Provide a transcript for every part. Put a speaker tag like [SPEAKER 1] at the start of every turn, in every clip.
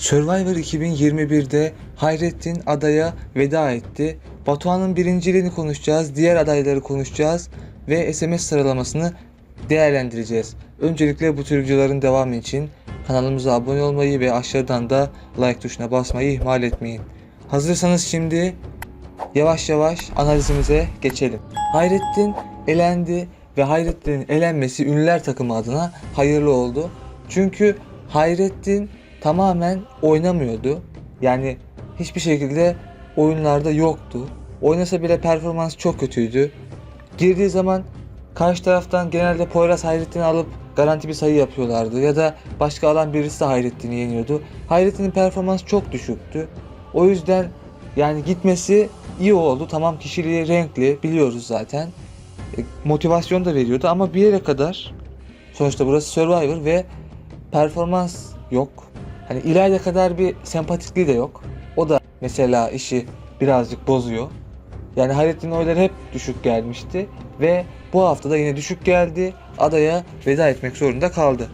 [SPEAKER 1] Survivor 2021'de Hayrettin adaya veda etti. Batuhan'ın birinciliğini konuşacağız, diğer adayları konuşacağız ve SMS sıralamasını değerlendireceğiz. Öncelikle bu tür videoların devamı için kanalımıza abone olmayı ve aşağıdan da like tuşuna basmayı ihmal etmeyin. Hazırsanız şimdi yavaş yavaş analizimize geçelim. Hayrettin elendi ve Hayrettin'in elenmesi ünlüler takımı adına hayırlı oldu. Çünkü Hayrettin tamamen oynamıyordu. Yani hiçbir şekilde oyunlarda yoktu. Oynasa bile performans çok kötüydü. Girdiği zaman karşı taraftan genelde Poyraz Hayrettin'i alıp garanti bir sayı yapıyorlardı. Ya da başka alan birisi de Hayrettin'i yeniyordu. Hayrettin'in performansı çok düşüktü. O yüzden yani gitmesi iyi oldu. Tamam kişiliği renkli biliyoruz zaten. E, motivasyon da veriyordu ama bir yere kadar sonuçta burası Survivor ve performans yok. Hani İlayda kadar bir sempatikliği de yok. O da mesela işi birazcık bozuyor. Yani Hayrettin'in oyları hep düşük gelmişti ve bu hafta da yine düşük geldi. Adaya veda etmek zorunda kaldı.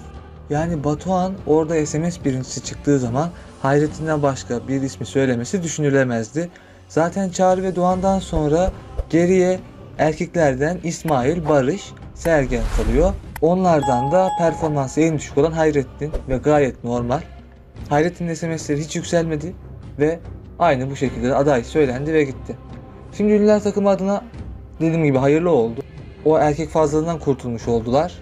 [SPEAKER 1] Yani Batuhan orada SMS birincisi çıktığı zaman Hayrettin'den başka bir ismi söylemesi düşünülemezdi. Zaten Çağrı ve Doğan'dan sonra geriye erkeklerden İsmail, Barış, Sergen kalıyor. Onlardan da performansı en düşük olan Hayrettin ve gayet normal. Hayrettin'in SMS'leri hiç yükselmedi ve aynı bu şekilde aday söylendi ve gitti. Şimdi ünlüler takımı adına dediğim gibi hayırlı oldu. O erkek fazlalığından kurtulmuş oldular.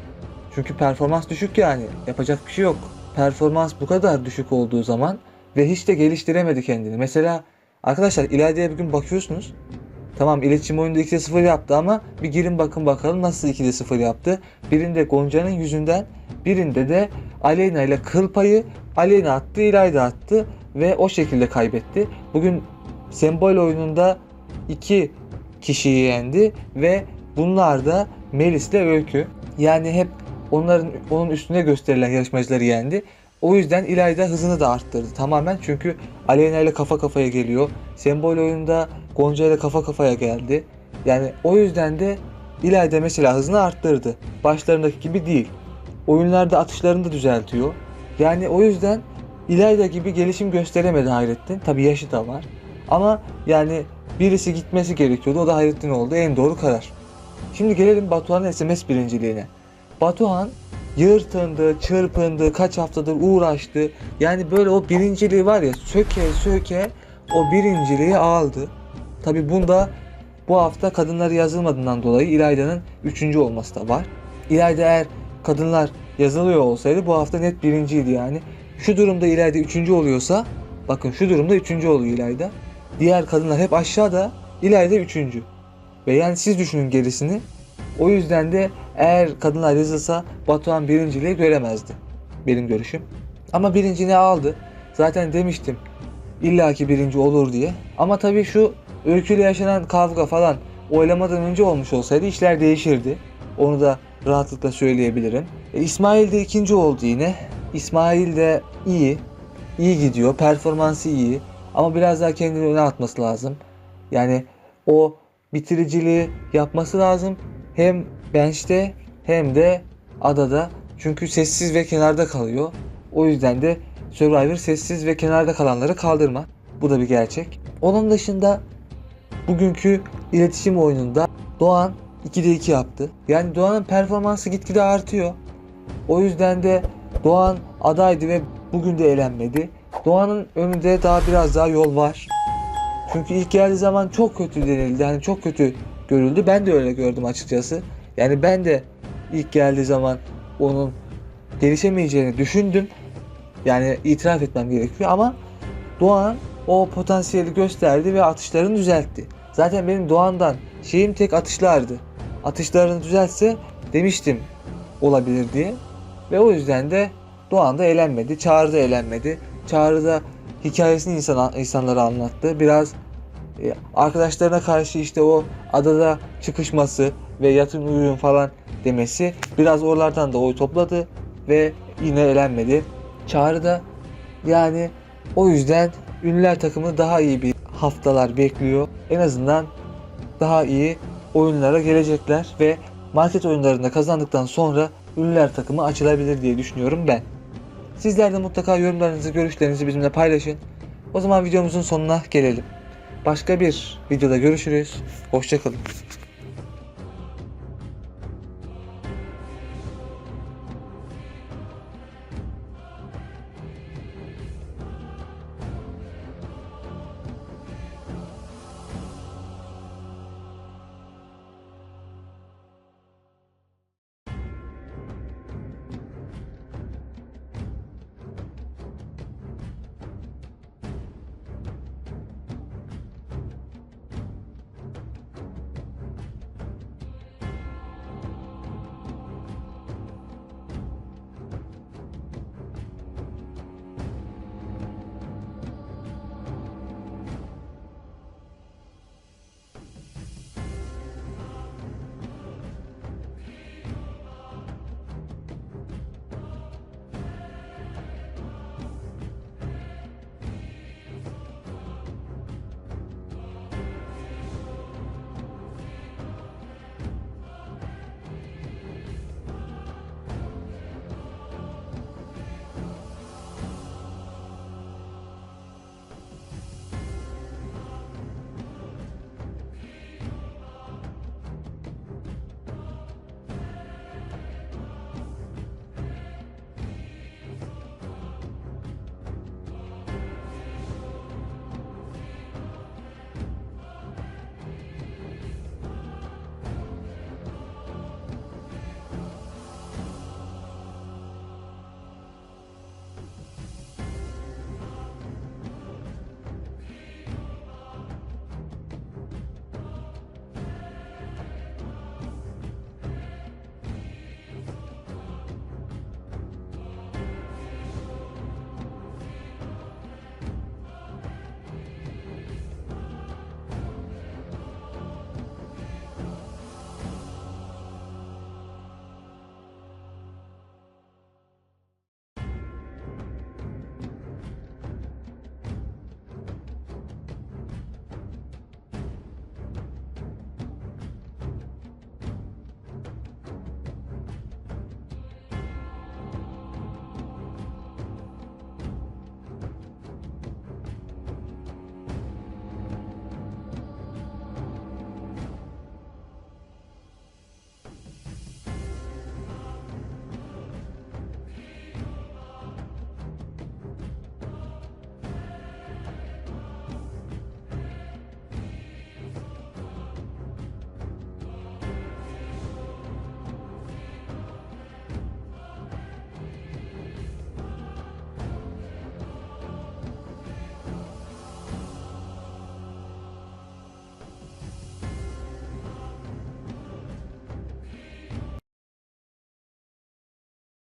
[SPEAKER 1] Çünkü performans düşük yani. Yapacak bir şey yok. Performans bu kadar düşük olduğu zaman ve hiç de geliştiremedi kendini. Mesela arkadaşlar İlayda'ya bir gün bakıyorsunuz. Tamam iletişim oyunda 2'de 0 yaptı ama bir girin bakın bakalım nasıl 2'de 0 yaptı. Birinde Gonca'nın yüzünden birinde de Aleyna ile kıl payı Aleyna attı İlayda attı ve o şekilde kaybetti. Bugün sembol oyununda iki kişiyi yendi ve bunlar da Melis ile Öykü. Yani hep onların onun üstüne gösterilen yarışmacıları yendi. O yüzden İlayda hızını da arttırdı tamamen çünkü Aleyna ile kafa kafaya geliyor. Sembol oyunda Gonca ile kafa kafaya geldi. Yani o yüzden de İlayda mesela hızını arttırdı. Başlarındaki gibi değil. Oyunlarda atışlarını da düzeltiyor. Yani o yüzden İlayda gibi gelişim gösteremedi Hayrettin. Tabi yaşı da var. Ama yani birisi gitmesi gerekiyordu. O da Hayrettin oldu. En doğru karar. Şimdi gelelim Batuhan'ın SMS birinciliğine. Batuhan yırtındı, çırpındı, kaç haftadır uğraştı. Yani böyle o birinciliği var ya söke söke o birinciliği aldı. Tabi bunda bu hafta kadınları yazılmadığından dolayı İlayda'nın üçüncü olması da var. İlayda eğer kadınlar yazılıyor olsaydı bu hafta net birinciydi yani. Şu durumda İlayda üçüncü oluyorsa bakın şu durumda üçüncü oluyor İlayda. Diğer kadınlar hep aşağıda İlayda üçüncü. Ve yani siz düşünün gerisini. O yüzden de eğer kadınlar yazılsa Batuhan birinciliği göremezdi. Benim görüşüm. Ama birinciliği aldı. Zaten demiştim illaki birinci olur diye. Ama tabii şu öyküyle yaşanan kavga falan oylamadan önce olmuş olsaydı işler değişirdi. Onu da rahatlıkla söyleyebilirim. E, İsmail de ikinci oldu yine. İsmail de iyi. iyi gidiyor. Performansı iyi. Ama biraz daha kendini öne atması lazım. Yani o bitiriciliği yapması lazım. Hem bench'te hem de adada. Çünkü sessiz ve kenarda kalıyor. O yüzden de Survivor sessiz ve kenarda kalanları kaldırma. Bu da bir gerçek. Onun dışında bugünkü iletişim oyununda Doğan 2'de 2 yaptı. Yani Doğan'ın performansı gitgide artıyor. O yüzden de Doğan adaydı ve bugün de eğlenmedi. Doğan'ın önünde daha biraz daha yol var. Çünkü ilk geldiği zaman çok kötü denildi. Yani çok kötü görüldü. Ben de öyle gördüm açıkçası. Yani ben de ilk geldiği zaman onun gelişemeyeceğini düşündüm. Yani itiraf etmem gerekiyor ama Doğan o potansiyeli gösterdi ve atışlarını düzeltti. Zaten benim Doğan'dan şeyim tek atışlardı. Atışlarını düzeltse demiştim olabilir diye. Ve o yüzden de Doğan da eğlenmedi. Çağrı da eğlenmedi. Çağrı da hikayesini insan, insanlara anlattı. Biraz e, arkadaşlarına karşı işte o adada çıkışması ve yatın uyuyun falan demesi biraz oralardan da oy topladı ve yine elenmedi. Çağrı da yani o yüzden ünlüler takımı daha iyi bir haftalar bekliyor. En azından daha iyi oyunlara gelecekler ve market oyunlarında kazandıktan sonra ünlüler takımı açılabilir diye düşünüyorum ben. Sizler de mutlaka yorumlarınızı, görüşlerinizi bizimle paylaşın. O zaman videomuzun sonuna gelelim. Başka bir videoda görüşürüz. Hoşçakalın.